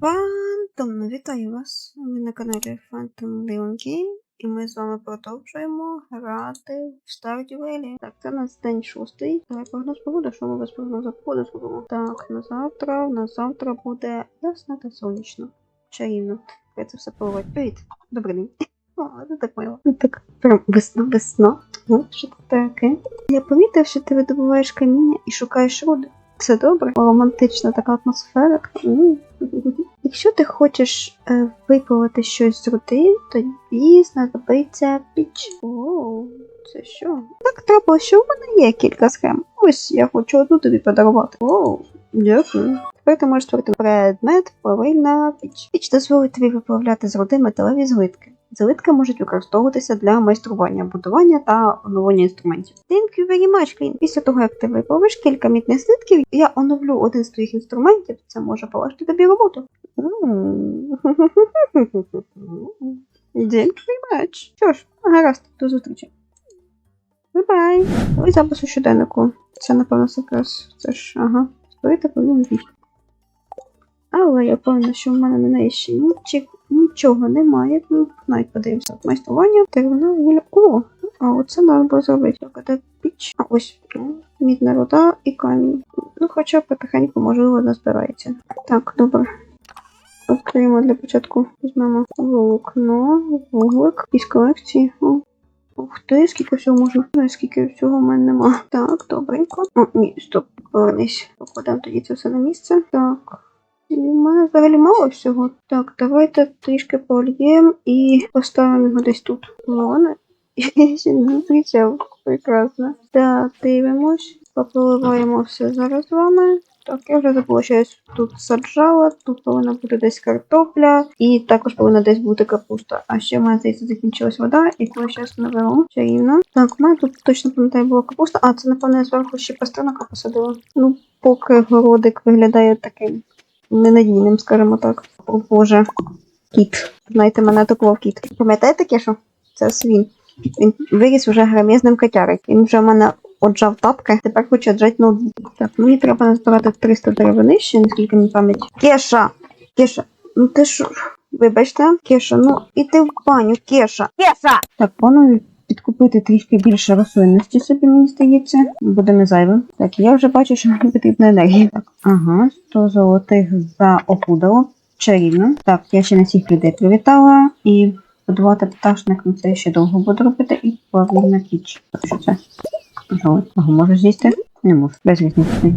Фантом, вітаю вас! Ви на каналі Phantom Leon Game, і ми з вами продовжуємо грати в Valley. Так, це у нас день шостий. Давай прогноз погоди, що ми без прогнозу погоди зробимо. Так, на завтра, на завтра буде ясно та сонячно. Чарівно. Я це все поливати. Привіт, добрий день. О, це так мило. Ну так, прям весна, весна. Ну, що таке? Я помітив, що ти видобуваєш каміння і шукаєш руди. Це добре, романтична така атмосфера. Якщо ти хочеш е, виплавати щось з руди, тобі знадобиться піч. О, це що? Так трапилося, що в мене є кілька схем. Ось я хочу одну тобі подарувати. О, дякую. Тепер ти можеш створити предмет плавильна піч. Піч дозволить тобі виплавляти з руди металеві злитки. Злитки можуть використовуватися для майстрування, будування та оновлення інструментів. Thank you very much, Клін. Після того, як ти виплавиш кілька мітних злитків, я оновлю один з твоїх інструментів. Це може полегшити тобі роботу. М. Thank much. Що ж, гаразд, до зустрічі. Бай-бай. Ой, запис у щоденнику. Це, напевно, якраз. Це ж, ага. Створити повинен віч. Але я певна, що в мене на неї ще нічі, нічого немає. Ну, навіть подивимося. Майстрування, деревна вуля. О, а оце треба було зробити. Де піч? А ось ну, мідна руда і камінь. Ну, хоча потихеньку, можливо, назбирається. Так, добре. Відкриємо для початку. Візьмемо волокно, вуглик із колекції. Ух ти, скільки всього можна. Знаю, скільки всього в мене нема. Так, добренько. О, ні, стоп, повернись. Покладемо тоді це все на місце. Так. І в мене взагалі мало всього. Так, давайте трішки польємо і поставимо його десь тут. Зустрічав. Прекрасно. Так, дивимось. Пополиваємо все зараз з вами. Так, я вже забула, що я тут саджала, тут повинна бути десь картопля, і також повинна десь бути капуста. А ще в мене здається закінчилась вода, і коли зараз наберу чарівно. Так, у мене тут точно пам'ятаю була капуста, а це, напевно, я зверху ще пастернака посадила. Ну, поки городик виглядає таким ненадійним, скажімо так. О боже, кіт. Знаєте, мене атакував кіт. Пам'ятаєте таке, що? Це свін. Він виріс вже громізним котярик. Він вже в мене отжав тапки, тепер хоче отжати ноутбук. Так, мені треба назбирати 300 деревини ще, наскільки мені пам'ять. Кеша! Кеша, ну ти що? Вибачте, Кеша, ну іди в баню, Кеша. Кеша! Так, планую підкупити трішки більше рослинності собі, мені здається. Буде не зайвим. Так, я вже бачу, що мені потрібна енергія. Так, ага, 100 золотих за опудало. Чарівно. Так, я ще не всіх людей привітала. І будувати пташник, ну це ще довго буду робити, і плавильна піч. Що це? Ага, ага, можу з'їсти? Не можу, без різниці.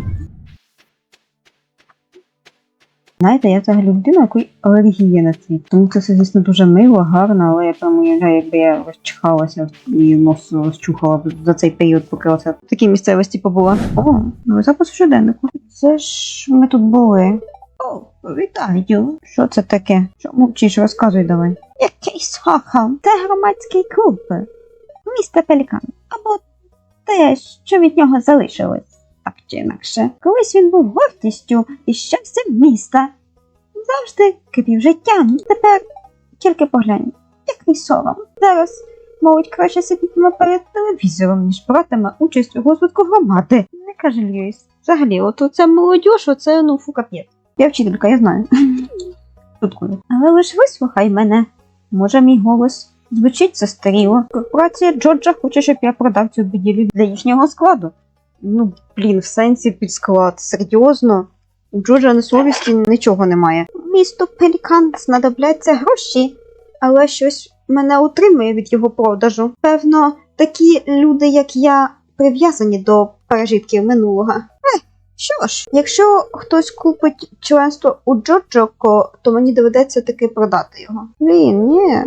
Знаєте, я взагалі людина, якої алергія на цвіт. Тому це все, звісно, дуже мило, гарно, але я прямо уявляю, якби я розчихалася і нос розчухала за цей період, поки оце в такій місцевості побула. О, ну запис щоденнику. Це ж ми тут були. О, вітаю. Що це таке? Що мовчиш, розказуй давай. Який сахам? Це громадський клуб. Місто Пелікан. Або те, що від нього залишилось. Так чи інакше. Колись він був гордістю і щастям міста. Завжди кипів життям. Тепер тільки поглянь, який сором. Зараз, мовить, краще сидітиме перед телевізором, ніж братиме участь у розвитку громади. Не каже Льюіс. Взагалі, от оця молодь, оце ну фу капець. Я вчителька, я знаю. Шуткую. Але лиш вислухай мене. Може, мій голос звучить застаріло. Корпорація Джорджа хоче, щоб я продав цю будівлю для їхнього складу. Ну, блін, в сенсі під склад. Серйозно? У Джорджа на совісті нічого немає. Місту Пелікан знадобляться гроші, але щось мене утримує від його продажу. Певно, такі люди, як я, прив'язані до пережитків минулого. Ех, що ж, якщо хтось купить членство у Джорджоко, то мені доведеться таки продати його. Блін, ні.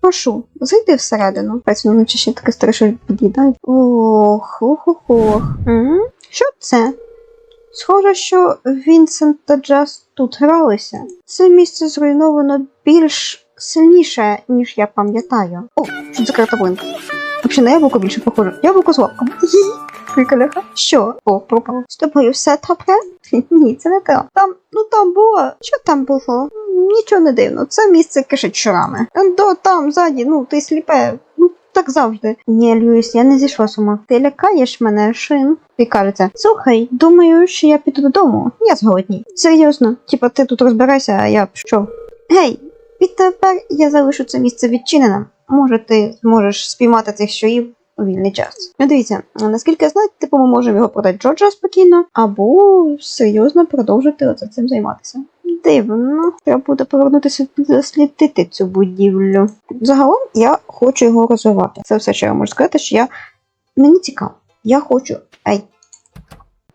Прошу, зайди всередину. Вночі ще таке страшно під'їдає. Ох, ох, ох, ох. М? Що це? Схоже, що Вінсент та Джаз тут гралися. Це місце зруйновано більш сильніше, ніж я пам'ятаю. О, що закрита картоплинка? Взагалі на яблуко більше похоже. Яблуко з лапком. Приколяха. Що? О, пропало. З тобою все добре? Ні, це не те. Там, ну там було. Що там було? Нічого не дивно. Це місце кишить щурами. До там, ззаді, ну ти сліпе. Ну, так завжди. Ні, Льюіс, я не зійшла з ума. Ти лякаєш мене, шин. І кажеться, слухай, думаю, що я піду додому. Я зголодній. Серйозно, типа ти тут розбирайся, а я що? Гей, відтепер я залишу це місце відчиненим. Може, ти зможеш спіймати цих щурів у вільний час. Ну, дивіться, наскільки я знаю, типу, ми можемо його продати Джорджа спокійно, або серйозно продовжити оце цим займатися. Дивно, треба буде повернутися дослідити цю будівлю. Загалом я хочу його розвивати. Це все, що я можу сказати, що я. Мені цікаво. Я хочу. Ей.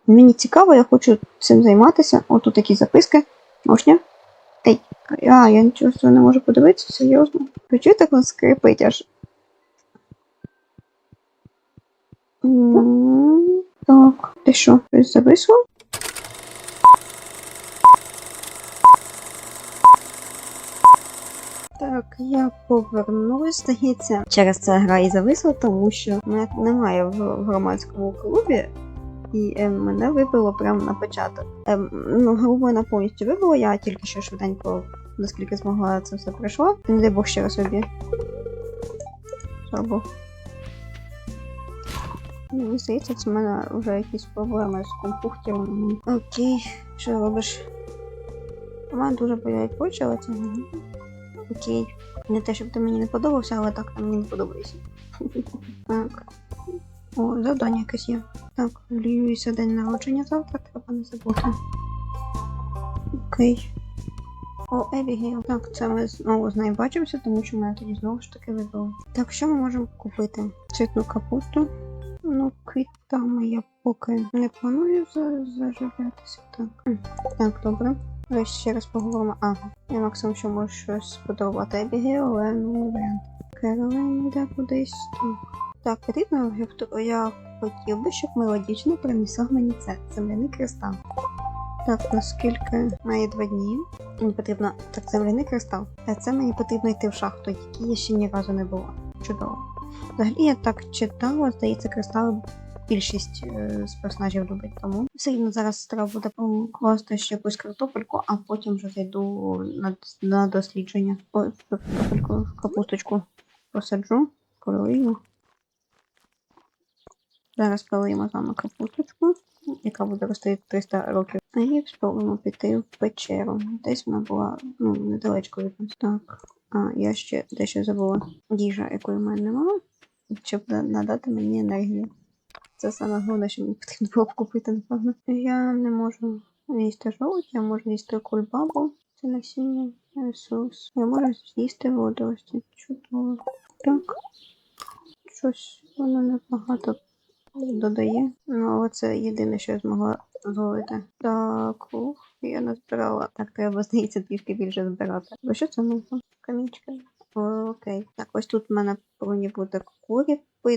Мені цікаво, я хочу цим займатися. О, тут такі записки. Можна? А, я нічого з цього не можу подивитися, серйозно. Чуєте, як воно скрипить аж. Так, ти що, щось зависло? Так, я повернулась, здається. Через це гра і зависла, тому що мене немає в громадському клубі, і е, мене вибило прямо на початок. Е, ну, гру мене повністю вибило, я тільки що швиденько, наскільки змогла це все пройшла. Не дай Бог ще раз собі. Слава Мені здається, це в мене вже якісь проблеми з компухтером. Окей, що робиш? У мене дуже болять очі, але це. Окей. Не те, щоб ти мені не подобався, але так мені не подобається. Так. О, завдання якесь є. Так, Льюіса день народження завтра, треба не забути. Окей. О, Ебігейл. Так, це ми знову з нею бачимося, тому що мене тоді знову ж таки вибило. Так, що ми можемо купити? Цвітну капусту. Ну, квітами я поки не планую за- заживлятися. Так. Так, добре. Давай ще раз поговоримо. Ага. Я максимум що можу щось подарувати Ебігейл, але ну варіант. Керолин йде кудись. Так. Так, потрібно я я хотів би, щоб мелодічно принесла мені це. Земляний кристал. Так, наскільки має два дні. Мені потрібно. Так, земляний кристал. А це мені потрібно йти в шахту, якій я ще ні разу не була. Чудово. Взагалі я так читала, здається, кристали більшість е, з персонажів любить. Тому все рівно зараз треба буде покласти ще якусь картопельку, а потім вже зайду на, на дослідження. Ой, картопельку, капусточку посаджу, полию. Зараз полиємо з вами капусточку, яка буде рости 300 років. І спробуємо піти в печеру. Десь вона була ну, недалечко від нас. Так. А, я ще дещо забула. Їжа, якої в мене немає, щоб надати мені енергію. Це саме головне, що мені потрібно було купити, напевно. Я не можу їсти жовть, я можу їсти кульбабу. Це насіння Ісус. Я можу з'їсти водорості. Чудово. Так. Щось воно небагато додає. Ну, це єдине, що я змогла зловити. Так, ух, я не збирала. Так, треба, здається, трішки більше збирати. Бо що це можна? Камінчики. Окей. Так, ось тут в мене повинні бути курі, по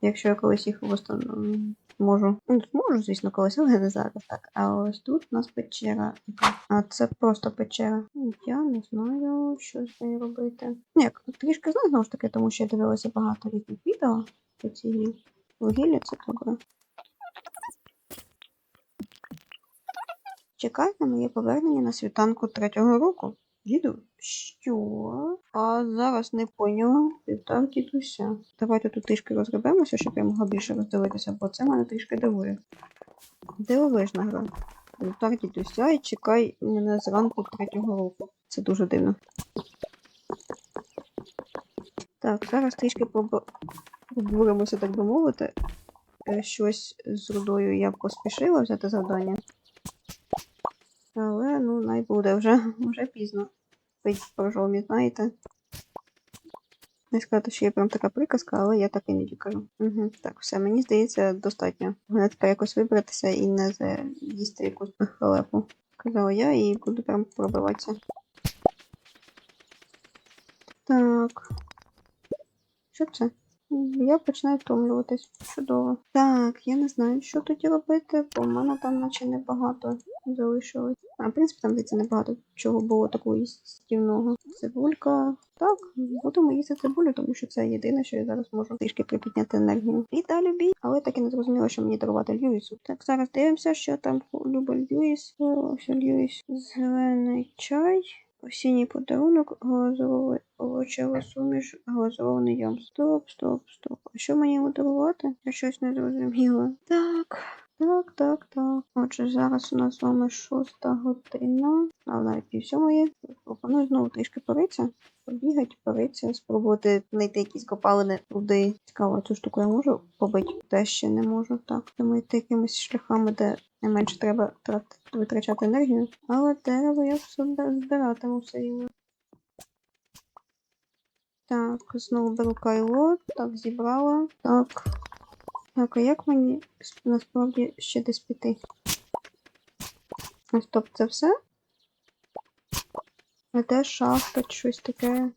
якщо я колись їх восстановлю. Можу. Ну, можу, звісно, колись, але не зараз. Так, а ось тут у нас печера. А це просто печера. Я не знаю, що з нею робити. Ні, трішки знаю, знову ж таки, тому що я дивилася багато різних відео по цій. Вугілля це добре. Чекай на моє повернення на світанку третього року. Діду, що? А зараз не поняла. Так, дідуся. Давайте тут трішки розгребемося, щоб я могла більше роздивитися, бо це мене трішки дивує. Дивовижна гра. Так, дідуся, і чекай мене зранку третього року. Це дуже дивно. Так, зараз трішки побо- побуремося, так би мовити. Е, Щось з рудою я поспішила взяти завдання. Але ну най буде вже, вже пізно. Пить по жомі, знаєте. Не сказати, що я прям така приказка, але я так іноді кажу. Угу. Так, все, мені здається, достатньо. Головне тепер якось вибратися і не заїсти якусь халепу. Казала я і буду прям пробиватися. Так. Що це? Я починаю втомлюватись. Чудово. Так, я не знаю, що тоді робити, бо в мене там наче небагато залишилось. А, в принципі, там здається небагато чого було такого їстівного. Цибулька. Так, будемо їсти цибулю, тому що це єдине, що я зараз можу трішки припідняти енергію. І далі бій, але так і не зрозуміло, що мені дарувати Льюісу. Так, зараз дивимося, що там любить Льюіс. О, Що Льюіс. Зелений чай. Осінній подарунок, глазурова овочева суміш, глазурований ям. Стоп, стоп, стоп. А що мені йому дарувати? Я щось не зрозуміла. Так, так, так, так. Отже, зараз у нас з вами шоста година. А навіть пів сьомої. Пропоную знову трішки поритися. Побігати, поритися, спробувати знайти якісь копалини туди. Цікаво, цю штуку я можу побити? Те ще не можу. Так, тому йти якимись шляхами, де найменше треба витрачати енергію. Але дерево я все збиратиму все рівно. Так, знову беру кайло. Так, зібрала. Так. Так, а як мені насправді ще десь піти? А, Стоп, це все? А де шахта щось таке?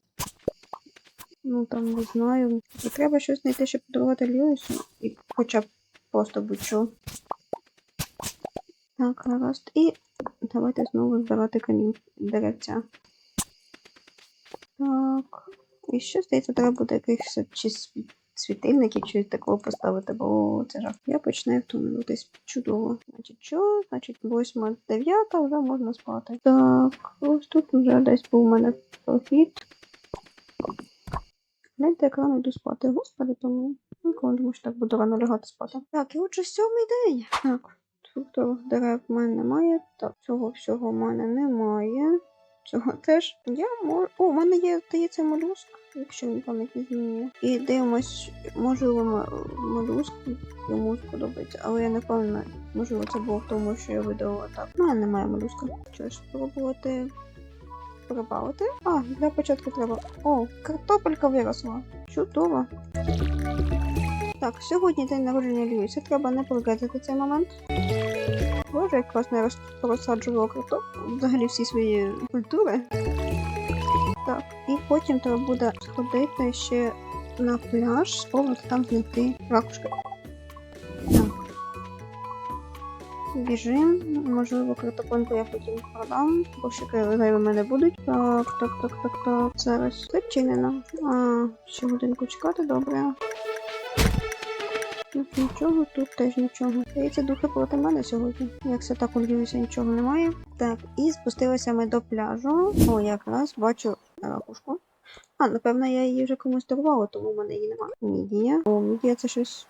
Ну там не знаю. Тобто Треба щось знайти, щоб подарувати Льюісу. І хоча б просто будь-що. Так, гаразд. І давайте знову збирати камінь деревця. Так. І ще здається, треба буде якихось чи світильників, чи такого поставити, бо це жах. Я починаю втомлюватись чудово. Значить, що? Значить, восьма, дев'ята, вже можна спати. Так, ось тут вже десь був у мене прохід. Гляньте, як рано йду спати. Господи, тому ніколи не думаю, що так буду рано лягати спати. Так, і отже сьомий день. Так, фруктових дерев в мене немає. Так, цього всього в мене немає. Цього теж. Я можу. О, у мене є, здається, молюск, якщо він пам'ять не змінює. І дивимось, можливо, молюск йому сподобається, але я не впевнена, можливо, це було в тому, що я видала так. Мене немає молюска. Що ж, спробувати прибавити. А, для початку треба. О, картопелька виросла. Чудово. Так, сьогодні день народження Льюіса. Треба не прогадати цей момент. Боже, як класно я роз- розсаджувала. Взагалі всі свої культури. Так, і потім треба буде сходити ще на пляж, спробувати там знайти ракушки. Біжим, можливо, картопонку я потім продам, бо ще зайві в мене будуть. Так, так, так, так, так. Зараз зачинено. А, ще годинку чекати, добре. Тут нічого, тут теж нічого. Здається, духи проти мене сьогодні. Як все так у Льюіса нічого немає. Так, і спустилися ми до пляжу. О, якраз бачу ракушку. А, напевно, я її вже комусь дарувала, тому в мене її немає. Мідія. О, мідія це щось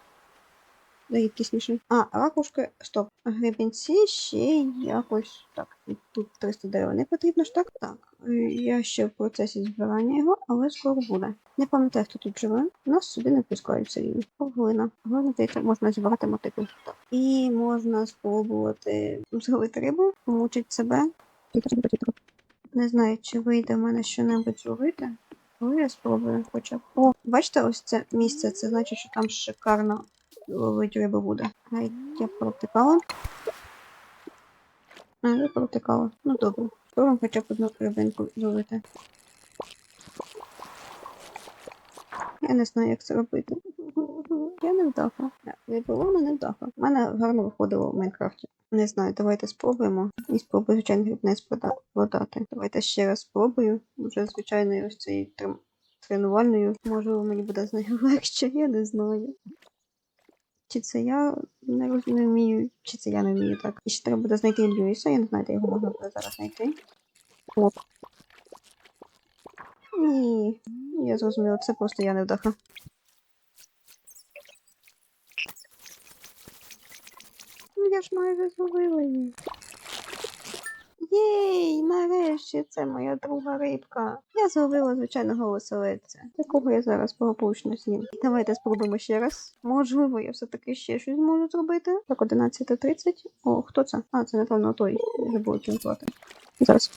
рідкісніше. А, ракушки, стоп. Гребінці ще якось. Так, тут 300 дерева не потрібно ж так. Так, я ще в процесі збирання його, але скоро буде. Не пам'ятаю, хто тут живе. Нас сюди не пускають все рівно. Глина. Здається, можна зібрати мотику. Так. І можна спробувати зловити рибу, помучити себе. Не знаю, чи вийде в мене щонебудь зловити. Але я спробую хоча б. О, бачите, ось це місце, це значить, що там шикарно ловить рибу буде. Ай, я протикала. А, я протикала. Ну добре. Спробуємо хоча б одну рибинку зловити. Я не знаю, як це робити. Я не вдаха. Риболовна не вдаха. У мене гарно виходило в Майнкрафті. Не знаю, давайте спробуємо. І спробую, звичайно, грибниць продати. Давайте ще раз спробую. Вже звичайною ось цією тренувальною. Можливо, мені буде з нею легше, я не знаю. Чи це я не розумію, чи це я не вмію так. І ще треба буде знайти Льюіса, я не знаю, де його можна буде зараз знайти. Оп. Ні, я зрозуміла, це просто я не вдаха. Ну, Я ж майже зловила її. Єй, нарешті це моя друга рибка. Я зловила звичайного оселедця, якого я зараз благополучно з'їм. Давайте спробуємо ще раз. Можливо, я все-таки ще щось зможу зробити. Так, 11.30. О, хто це? А, це напевно той. Я забула чим звати. Зараз.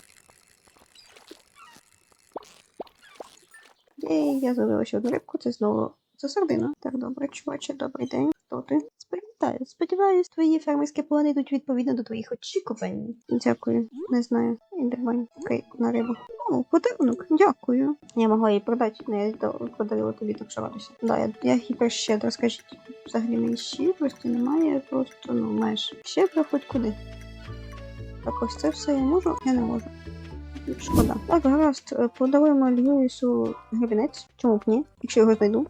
Єй, я зловила ще одну рибку, це знову це сардина. Так, добре, чуваче, добрий день. Хто ти? Спитаю. Сподіваюсь, твої фермерські плани йдуть відповідно до твоїх очікувань. Дякую. Не знаю. Індермань. Окей, на рибу. О, подарунок. Дякую. Я могла її продати, але я подарила тобі, так що. Да, я, я гіперщедро, скажіть. Взагалі мені щедрості немає, просто, ну, маєш. Щедро хоч куди. Так, ось це все я можу, я не можу. Шкода. Так, гаразд, подаруємо Льюісу гребінець. Чому б ні? Якщо його знайду.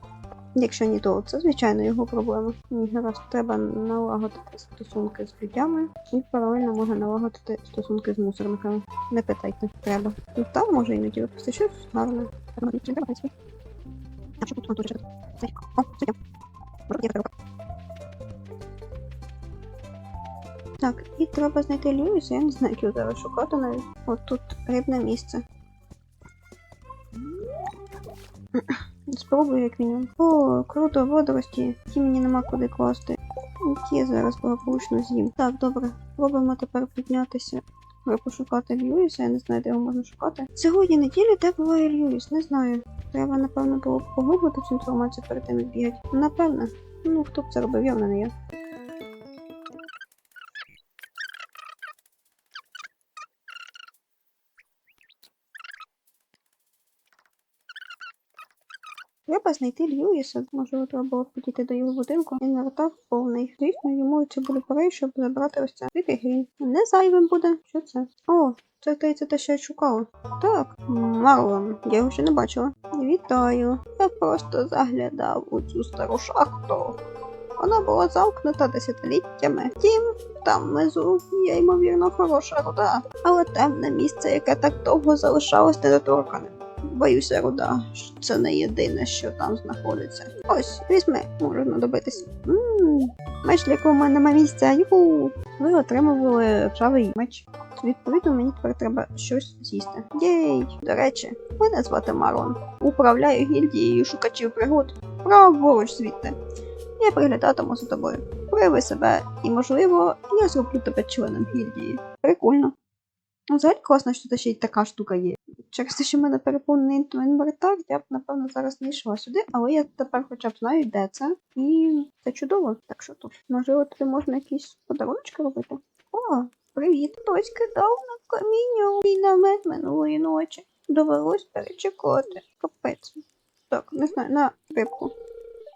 Якщо ні, то це звичайно його проблема. Ні, гаразд, треба налагодити стосунки з людьми і паралельно можна налагодити стосунки з мусорниками. Не питайте, треба. Ну там може іноді випустити щось гарне. Може. Так, і треба знайти Льюіса, я не знаю, як його зараз шукати навіть. От тут рибне місце. Спробую як мінімум. О, круто, водорості. Ті мені нема куди класти. Ті я зараз благополучно з'їм. Так, добре. Пробуємо тепер піднятися. Пошукати Льюіса, я не знаю, де його можна шукати. Сьогодні неділя, де буває Льюіс, не знаю. Треба, напевно, було погуглити цю інформацію перед тим, як бігати. Напевно. Ну, хто б це робив, явно не я. Треба знайти Льюіса, можливо, треба було підійти до його будинку. Він вертав повний. Звісно, йому це буде пора, щоб забрати ось це. Вибігрін. Не зайвим буде. Що це? О, це це те, що я шукала. Так, Марлон, я його ще не бачила. Вітаю. Я просто заглядав у цю стару шахту. Вона була замкнута десятиліттями. Втім, там внизу є ймовірно хороша руда, але темне місце, яке так довго залишалось недоторканим. Боюся, руда, що це не єдине, що там знаходиться. Ось, візьми, може знадобитись. Меч якого в мене нема місця. Юху! Ви отримували ржавий меч. Відповідно, мені тепер треба щось з'їсти. Єй! До речі, мене звати Марон. Управляю гільдією шукачів пригод. Праворуч звідти. Я приглядатиму за тобою. Прояви себе, і, можливо, я зроблю тебе членом гільдії. Прикольно. Ну, Взагалі класно, що це ще й така штука є. Через те, що в мене переповнений інвентар, я б, напевно, зараз не йшла сюди, але я тепер хоча б знаю, де це. І це чудово. Так що тут? Можливо, туди можна якісь подарунки робити? О, привіт! Хтось кидав на каміння і намет минулої ночі. Довелось перечекати. Капець. Так, не знаю, на рибку.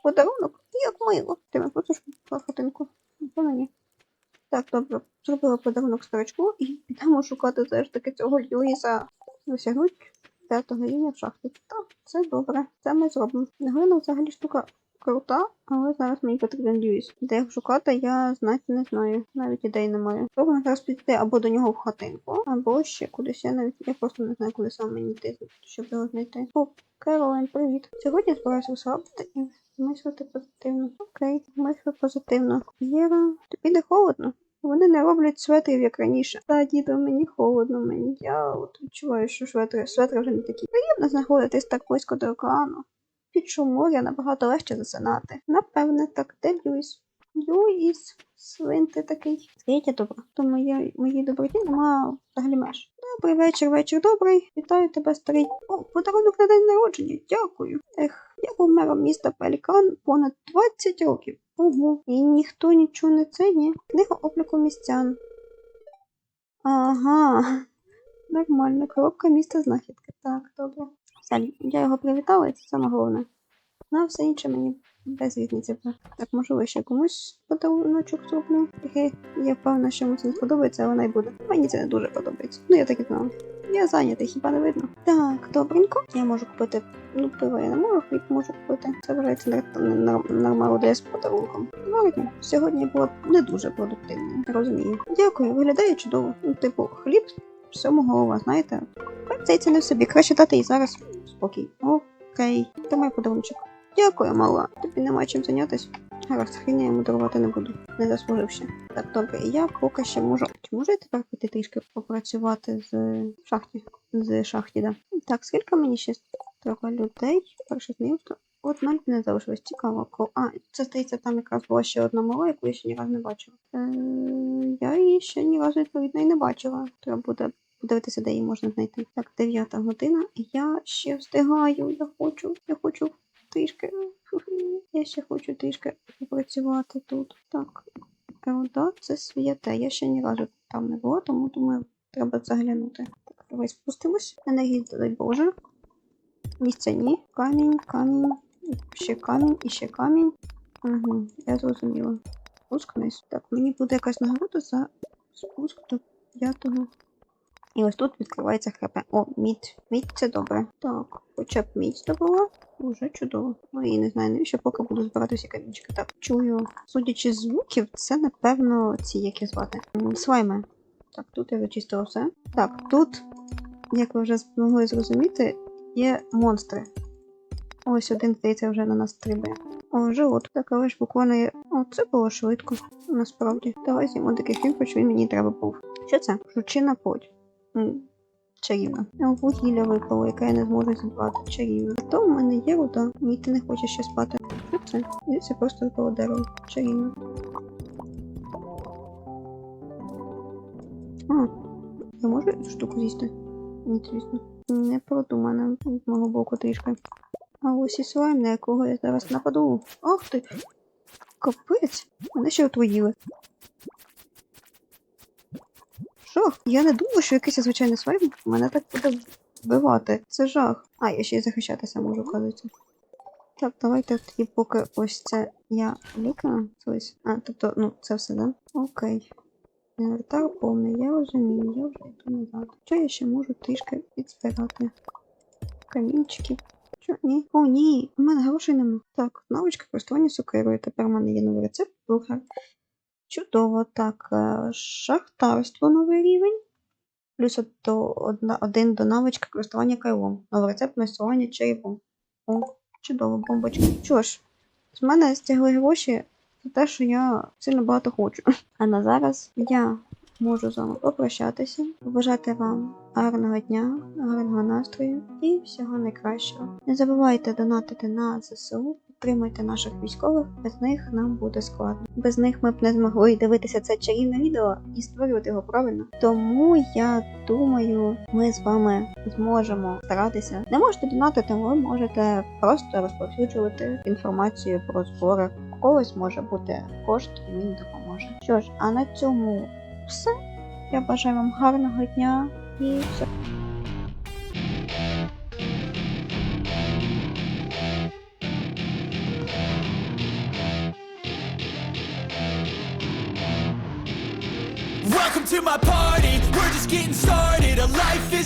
Подарунок? Як мило. Ти мене хочеш хатинку? Напевно, ні. Так, добре, зробила подарунок старичку і підемо шукати все ж таки цього Льюіса. Досягнуть п'ятого рівня в шахті. Так, це добре. Це ми зробимо. Глина взагалі штука крута, але зараз мені потрібен Льюіс. Де його шукати, я знати не знаю. Навіть ідей немає. Спробуємо зараз піти або до нього в хатинку, або ще кудись. Я навіть я просто не знаю, куди саме мені йти, щоб його знайти. О, Керолайн, привіт. Сьогодні збираюся розслабити і мислити позитивно. Окей, мислю позитивно. Єра, тобі не холодно? Вони не роблять светрів, як раніше. Та, діду, мені холодно, мені. Я от відчуваю, що светри, светри вже не такі. Приємно знаходитись так близько до океану. Під шум моря набагато легше засинати. Напевне, так, де Льюіс? Льюіс, свин ти такий. Скажіть, добре, то моє, моїй доброті нема взагалі меж. Добрий вечір, вечір добрий. Вітаю тебе, старий. О, подарунок на день народження. Дякую. Ех, я був мером міста Пелікан понад 20 років. Ого, і ніхто нічого не це, є. Книга обліку містян. Ага. Нормально, коробка міста знахідки. Так, добре. Все, я його привітала, і це саме головне. На все інше мені без різниці. Так, можливо, ще комусь подаруночок зроблю. Хе, я впевнена, що йому це не сподобається, але не буде. Мені це не дуже подобається. Ну, я так і знала. Я зайнятий, хіба не видно? Так, добренько. Я можу купити. Ну, пиво я не можу, хліб можу купити. Це вважається нормально десь з подарунком. Навіть сьогодні було не дуже продуктивно. Розумію. Дякую, виглядає чудово. Ну, типу, хліб всьому голова, знаєте. Цей це не в собі. Краще дати і зараз спокій. Окей, тримай подарунчик. Дякую, мала. Тобі нема чим зайнятися. Гаразд, хріня йому дарувати не буду, не заслужив ще. Так, добре, я поки ще можу. Чи можу я тепер піти трішки попрацювати з шахті? З шахті, да. Так, скільки мені ще треба людей? Перше знайомство. От навіть не залишилось цікаво. А, це здається, там якраз була ще одна мала, яку я ще ні разу не бачила. Е, я її ще ні разу відповідно і не бачила. Треба буде подивитися, де її можна знайти. Так, дев'ята година. Я ще встигаю. Я хочу, я хочу трішки. Я ще хочу трішки попрацювати тут. Так. Руда це святе. Я ще ні разу там не була, тому думаю, треба заглянути. Так, давай спустимось. Енергії, дай Боже. Місця ні. Камінь, камінь, ще камінь і ще камінь. Угу, я зрозуміла. Спуск вниз. Так, мені буде якась нагорода за спуск до п'ятого. І ось тут відкривається хп. О, мідь. Мідь це добре. Так, хоча б мідь здобула. Уже чудово. Ну і не знаю, навіщо поки буду збирати всі камінчики. Так, чую. Судячи з звуків, це напевно ці, як їх звати. Слайми. Так, тут я зачистила все. Так, тут, як ви вже змогли зрозуміти, є монстри. Ось один, здається, вже на нас стрибає. О, живот. Так, але ж буквально є. О, це було швидко. Насправді. Давай з'їмо такий хліб, хоч він мені треба був. Що це? Жучина плоть. Чарівна. Вугілля випало, яке я не зможу зібрати. Чарівна. То в мене є руда. Ні, ти не хочеш ще спати. Що це? Ні, Це просто випало дерево. Чарівна. А, я можу цю штуку з'їсти? Ні, звісно. Не продумано з мого боку трішки. А ось і слайм, на якого я зараз нападу. Ох ти! Капець! Мене ще отруїли. Жах! Я не думала, що якийсь звичайний слайм мене так буде вбивати. Це жах. А, я ще й захищатися можу, кажеться. Так, давайте тоді поки ось це я викину. Ось. А, тобто, ну, це все, да? Окей. Інвентар повний, я розумію, я вже йду назад. Що я ще можу трішки підзбирати? Камінчики. Що? Ні? О, ні, у мене грошей нема. Так, навичка користування сукерою. Тепер у мене є новий рецепт бургер. Чудово, так. е, Шахтарство новий рівень. Плюс один до навички користування кайлом. Новий рецепт майстрування черепом. О, чудово, бомбочка. Що ж, з мене стягли гроші за те, що я сильно багато хочу. А на зараз я можу з вами попрощатися, побажати вам гарного дня, гарного настрою і всього найкращого. Не забувайте донатити на ЗСУ, підтримуйте наших військових, без них нам буде складно. Без них ми б не змогли дивитися це чарівне відео і створювати його правильно. Тому я думаю, ми з вами зможемо старатися. Не можете донатити, ви можете просто розповсюджувати інформацію про збори. У когось може бути кошт, і він допоможе. Що ж, а на цьому все. Я бажаю вам гарного дня і все.